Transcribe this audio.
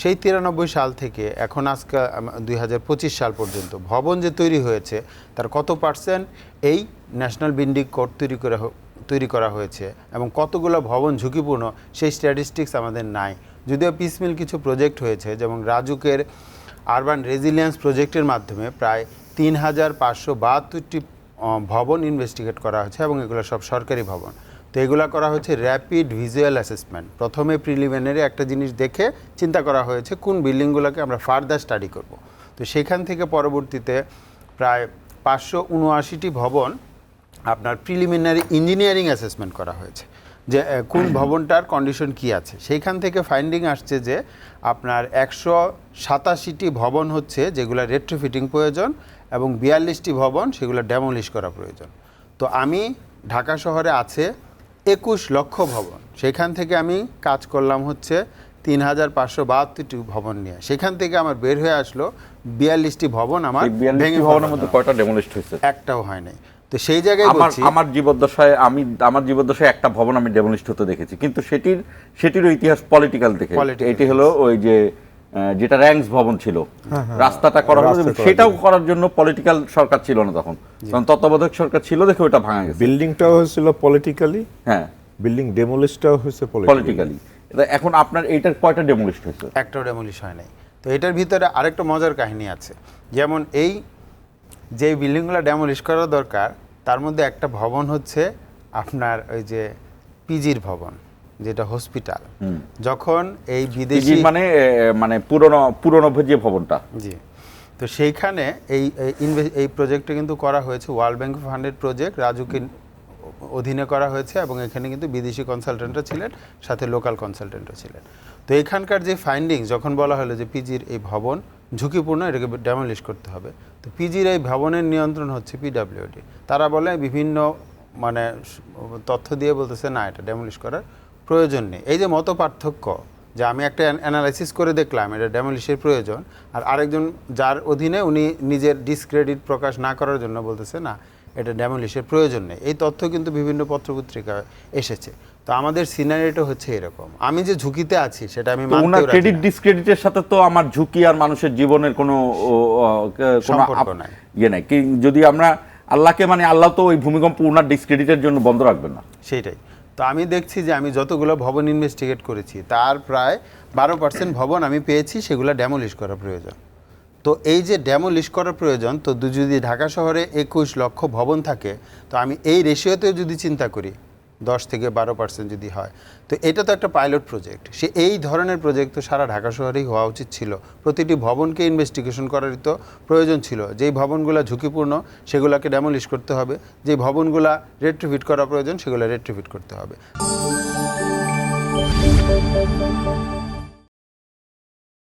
সেই তিরানব্বই সাল থেকে এখন আজকে দুই হাজার পঁচিশ সাল পর্যন্ত ভবন যে তৈরি হয়েছে, তার কত পার্সেন্ট এই ন্যাশনাল বিল্ডিং কোড তৈরি করা তৈরি করা হয়েছে এবং কতগুলো ভবন ঝুঁকিপূর্ণ সেই স্ট্যাটিস্টিক্স আমাদের নাই। যদিও পিসমিল কিছু প্রজেক্ট হয়েছে, যেমন রাজুকের আরবান রেজিলিয়েন্স প্রজেক্টের মাধ্যমে প্রায় তিন হাজার পাঁচশো বাহাত্তরটি ভবন ইনভেস্টিগেট করা হয়েছে এবং এগুলো সব সরকারি ভবন। তো এগুলো করা হচ্ছে র্যাপিড ভিজুয়াল অ্যাসেসমেন্ট প্রথমে প্রিলিমিনারি একটা জিনিস দেখে চিন্তা করা হয়েছে কোন বিল্ডিংগুলোকে আমরা ফার্দার স্টাডি করব। তো সেখান থেকে পরবর্তীতে প্রায় পাঁচশো উনআশিটি ভবন আপনার প্রিলিমিনারি ইঞ্জিনিয়ারিং অ্যাসেসমেন্ট করা হয়েছে। যে কোন ভবনটার কন্ডিশন কি আছে? সেইখান থেকে ফাইন্ডিং আসছে যে আপনার একশো সাতাশিটি ভবন হচ্ছে যেগুলো রেট্রোফিটিং প্রয়োজন এবং বিয়াল্লিশটি ভবন সেগুলো ড্যামলিশ করা প্রয়োজন। তো আমি ঢাকা শহরে আছে একুশ লক্ষ ভবন। সেখান থেকে আমি কাজ করলাম হচ্ছে তিন হাজার পাঁচশো বাহাত্তরটি ভবন নিয়ে। সেখান থেকে আমার বের হয়ে আসলো বিয়াল্লিশটি ভবন আমার ভেঙে ভবনের মধ্যে কয়টা ডেমোলিস্ট হয়েছে? একটাও হয় নাই। তো সেই জায়গায় আমার আমার জীবদ্দশায় আমি আমার জীবদ্দশায় একটা ভবন আমি ডেমোলিস্ট হতে দেখেছি। কিন্তু সেটির সেটিরও ইতিহাস পলিটিক্যাল দেখে। এটি হলো ওই যে যেটা র্যাঙ্কস ভবন ছিল। রাস্তাটা করা হলো সেটাও করার জন্য পলিটিক্যাল সরকার ছিল না তখন। তখন তত্ত্বাবধায়ক সরকার ছিল দেখে ওটা ভাঙা গেছে। বিল্ডিংটাও হয়েছিল পলিটিক্যালি হ্যাঁ। বিল্ডিং ডেমোলিশটাও হয়েছে পলিটিক্যালি পলিটিক্যালি এখন আপনার এইটার কয়টা ডেমোলিস্ট হয়েছে? একটাও ডেমোলিশ হয় নাই। তো এটার ভিতরে আরেকটা মজার কাহিনী আছে। যেমন এই যে বিল্ডিংগুলো ডেমোলিশ করা দরকার তার মধ্যে একটা ভবন হচ্ছে আপনার ওই যে পিজির ভবন। যেটা হসপিটাল যখন এই বিদেশি মানে মানে পুরনো পুরনো যে ভবনটা। জি। তো সেইখানে এই এই প্রজেক্টটা কিন্তু করা হয়েছে ওয়ার্ল্ড ব্যাংক ফান্ডেড প্রজেক্ট রাজুকে অধীনে করা হয়েছে এবং এখানে কিন্তু বিদেশি কনসালটেন্টও ছিলেন সাথে লোকাল কনসালটেন্টও ছিলেন। তো এখানকার যে ফাইন্ডিং যখন বলা হলো যে পিজির এই ভবন ঝুঁকিপূর্ণ এটাকে ডেমলিশ করতে হবে। তো পিজির এই ভবনের নিয়ন্ত্রণ হচ্ছে পিডাব্লিউডি তারা বলে বিভিন্ন মানে তথ্য দিয়ে বলতেছে না এটা ডেমলিশ করার প্রয়োজন নেই। এই যে মত পার্থক্য যে আমি একটা অ্যানালাইসিস করে দেখলাম এটা ডেমোলিশের প্রয়োজন আর আরেকজন যার অধীনে উনি নিজের ডিসক্রেডিট প্রকাশ না করার জন্য বলতেছে না এটা ডেমোলিশের প্রয়োজন নেই। এই তথ্য কিন্তু বিভিন্ন পত্রপত্রিকায় এসেছে। তো আমাদের সিনারিটা হচ্ছে এরকম। আমি যে ঝুঁকিতে আছি সেটা আমি তো ওনার ক্রেডিট। ডিসক্রেডিটের সাথে তো আমার ঝুঁকি আর মানুষের জীবনের কোনো সম্পর্ক নাই। ইয়ে নাই। কি- যদি আমরা আল্লাহকে মানে আল্লাহ তো ওই ভূমিকম্প ওনার ডিসক্রেডিটের জন্য বন্ধ রাখবেন না। সেইটাই। তো আমি দেখছি যে আমি যতগুলো ভবন ইনভেস্টিগেট করেছি, তার প্রায় বারো পার্সেন্ট ভবন আমি পেয়েছি, সেগুলো ড্যামোলিশ করা প্রয়োজন। তো এই যে ড্যামোলিশ করা প্রয়োজন, তো যদি ঢাকা শহরে একুশ লক্ষ ভবন থাকে, তো আমি এই রেশিওতেও যদি চিন্তা করি দশ থেকে বারো পার্সেন্ট যদি হয়। তো এটা তো একটা পাইলট প্রজেক্ট সে এই ধরনের প্রজেক্ট তো সারা ঢাকা শহরেই হওয়া উচিত ছিল। প্রতিটি ভবনকে ইনভেস্টিগেশন করার তো প্রয়োজন ছিল। যেই ভবনগুলো ঝুঁকিপূর্ণ, সেগুলোকে ড্যামলিশ করতে হবে। যে ভবনগুলো রেট্রিফিট করা প্রয়োজন, সেগুলো রেট্রিফিট করতে হবে।